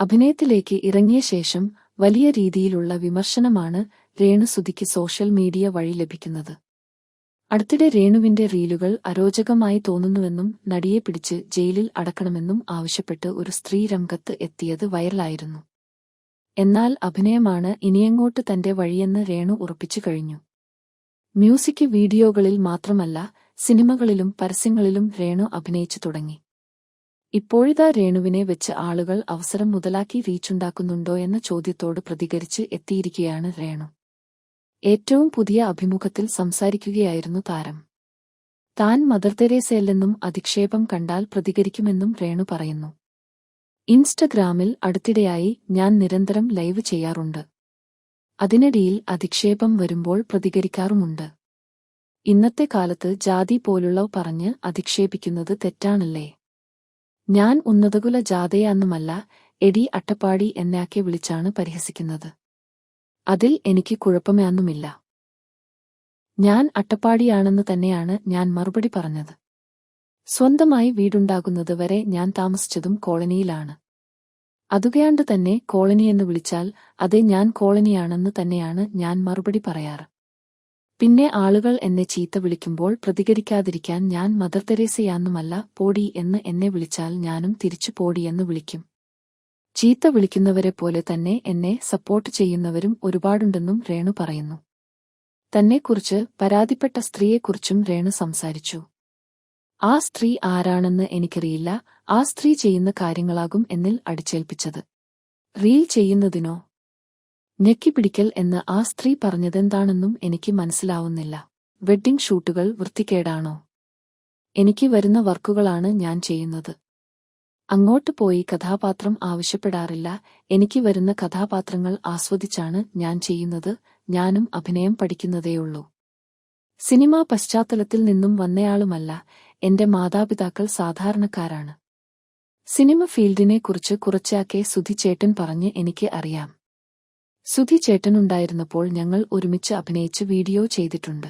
അഭിനയത്തിലേക്ക് ഇറങ്ങിയ ശേഷം വലിയ രീതിയിലുള്ള വിമർശനമാണ് രേണുസുതിക്ക് സോഷ്യൽ മീഡിയ വഴി ലഭിക്കുന്നത്. അടുത്തിടെ രേണുവിന്റെ റീലുകൾ അരോചകമായി തോന്നുന്നുവെന്നും നടിയെ പിടിച്ച് ജയിലിൽ അടക്കണമെന്നും ആവശ്യപ്പെട്ട് ഒരു സ്ത്രീ രംഗത്ത് എത്തിയത് വൈറലായിരുന്നു. എന്നാൽ അഭിനയമാണ് ഇനിയങ്ങോട്ട് തന്റെ വഴിയെന്ന് രേണു ഉറപ്പിച്ചു കഴിഞ്ഞു. മ്യൂസിക് വീഡിയോകളിൽ മാത്രമല്ല സിനിമകളിലും പരസ്യങ്ങളിലും രേണു അഭിനയിച്ചു തുടങ്ങി. ഇപ്പോഴിതാ രേണുവിനെ വെച്ച് ആളുകൾ അവസരം മുതലാക്കി റീച്ചുണ്ടാക്കുന്നുണ്ടോ എന്ന ചോദ്യത്തോട് പ്രതികരിച്ച് എത്തിയിരിക്കുകയാണ് രേണു. ഏറ്റവും പുതിയ അഭിമുഖത്തിൽ സംസാരിക്കുകയായിരുന്നു താരം. താൻ മദർ തെരേസയല്ലെന്നും അധിക്ഷേപം കണ്ടാൽ പ്രതികരിക്കുമെന്നും രേണു പറയുന്നു. ഇൻസ്റ്റഗ്രാമിൽ അടുത്തിടെയായി ഞാൻ നിരന്തരം ലൈവ് ചെയ്യാറുണ്ട്. അതിനിടയിൽ അധിക്ഷേപം വരുമ്പോൾ പ്രതികരിക്കാറുമുണ്ട്. ഇന്നത്തെ കാലത്ത് ജാതി പോലുള്ളവ പറഞ്ഞ് അധിക്ഷേപിക്കുന്നത് തെറ്റാണല്ലേ? ഞാൻ ഉന്നതകുല ജാതയാന്നുമല്ല എടി അട്ടപ്പാടി എന്നാക്കെ വിളിച്ചാണ് പരിഹസിക്കുന്നത്. അതിൽ എനിക്ക് കുഴപ്പമൊന്നുമില്ല ഞാൻ അട്ടപ്പാടിയാണെന്ന് തന്നെയാണ് ഞാൻ മറുപടി പറഞ്ഞത്. സ്വന്തമായി വീടുണ്ടാകുന്നത് വരെ ഞാൻ താമസിച്ചതും കോളനിയിലാണ്. അതുകയാണ്ട് തന്നെ കോളനിയെന്ന് വിളിച്ചാൽ അതെ ഞാൻ കോളനിയാണെന്ന് തന്നെയാണ് ഞാൻ മറുപടി പറയാറ്. പിന്നെ ആളുകൾ എന്നെ ചീത്ത വിളിക്കുമ്പോൾ പ്രതികരിക്കാതിരിക്കാൻ ഞാൻ മദർ തെരേസയാന്നുമല്ല പോടി എന്ന് എന്നെ വിളിച്ചാൽ ഞാനും തിരിച്ചു പോടിയെന്ന് വിളിക്കും. ചീത്ത വിളിക്കുന്നവരെ പോലെ തന്നെ എന്നെ സപ്പോർട്ട് ചെയ്യുന്നവരും ഒരുപാടുണ്ടെന്നും രേണു പറയുന്നു. തന്നെക്കുറിച്ച് പരാതിപ്പെട്ട സ്ത്രീയെക്കുറിച്ചും രേണു സംസാരിച്ചു. ആ സ്ത്രീ ആരാണെന്ന് എനിക്കറിയില്ല ആ സ്ത്രീ ചെയ്യുന്ന കാര്യങ്ങളാകും എന്നിൽ അടിച്ചേൽപ്പിച്ചത്. റീൽ ചെയ്യുന്നതിനോ ഞെക്കിപ്പിടിക്കൽ എന്ന് ആ സ്ത്രീ പറഞ്ഞതെന്താണെന്നും എനിക്ക് മനസ്സിലാവുന്നില്ല. വെഡ്ഡിംഗ് ഷൂട്ടുകൾ വൃത്തികേടാണോ? എനിക്ക് വരുന്ന വർക്കുകളാണ് ഞാൻ ചെയ്യുന്നത്. അങ്ങോട്ട് പോയി കഥാപാത്രം ആവശ്യപ്പെടാറില്ല. എനിക്ക് വരുന്ന കഥാപാത്രങ്ങൾ ആസ്വദിച്ചാണ് ഞാൻ ചെയ്യുന്നത്. ഞാനും അഭിനയം പഠിക്കുന്നതേയുള്ളൂ. സിനിമാ പശ്ചാത്തലത്തിൽ നിന്നും വന്നയാളുമല്ല. എന്റെ മാതാപിതാക്കൾ സാധാരണക്കാരാണ്. സിനിമ ഫീൽഡിനെക്കുറിച്ച് കുറച്ചാക്കെ സുധിച്ചേട്ടൻ പറഞ്ഞ് എനിക്ക് അറിയാം. സുധി ചേട്ടനുണ്ടായിരുന്നപ്പോൾ ഞങ്ങൾ ഒരുമിച്ച് അഭിനയിച്ച് വീഡിയോ ചെയ്തിട്ടുണ്ട്.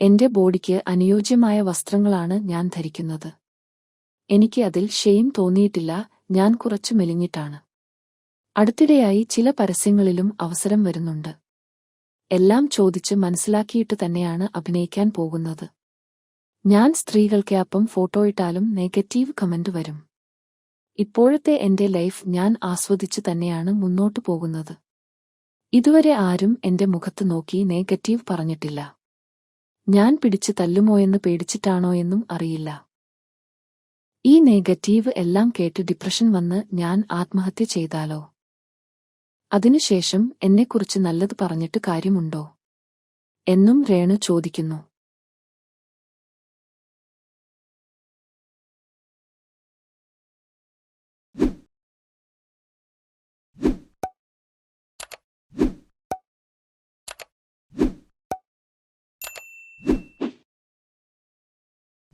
എന്റെ ബോഡിക്ക് അനുയോജ്യമായ വസ്ത്രങ്ങളാണ് ഞാൻ ധരിക്കുന്നത്. എനിക്ക് അതിൽ ഷെയിം തോന്നിയിട്ടില്ല ഞാൻ കുറച്ചു മെലിഞ്ഞിട്ടാണ്. അടുത്തിടെയായി ചില പരസ്യങ്ങളിലും അവസരം വരുന്നുണ്ട്. എല്ലാം ചോദിച്ച് മനസ്സിലാക്കിയിട്ട് തന്നെയാണ് അഭിനയിക്കാൻ പോകുന്നത്. ഞാൻ സ്ത്രീകൾക്ക് അപ്പം ഫോട്ടോയിട്ടാലും നെഗറ്റീവ് കമന്റ് വരും. ഇപ്പോഴത്തെ എന്റെ ലൈഫ് ഞാൻ ആസ്വദിച്ചു തന്നെയാണ് മുന്നോട്ടു പോകുന്നത്. ഇതുവരെ ആരും എന്റെ മുഖത്ത് നോക്കി നെഗറ്റീവ് പറഞ്ഞിട്ടില്ല. ഞാൻ പിടിച്ചു തല്ലുമോയെന്ന് പേടിച്ചിട്ടാണോയെന്നും അറിയില്ല. ഈ നെഗറ്റീവ് എല്ലാം കേട്ട് ഡിപ്രഷൻ വന്ന് ഞാൻ ആത്മഹത്യ ചെയ്താലോ? അതിനുശേഷം എന്നെക്കുറിച്ച് നല്ലത് പറഞ്ഞിട്ട് കാര്യമുണ്ടോ? എന്നും രേണു ചോദിക്കുന്നു.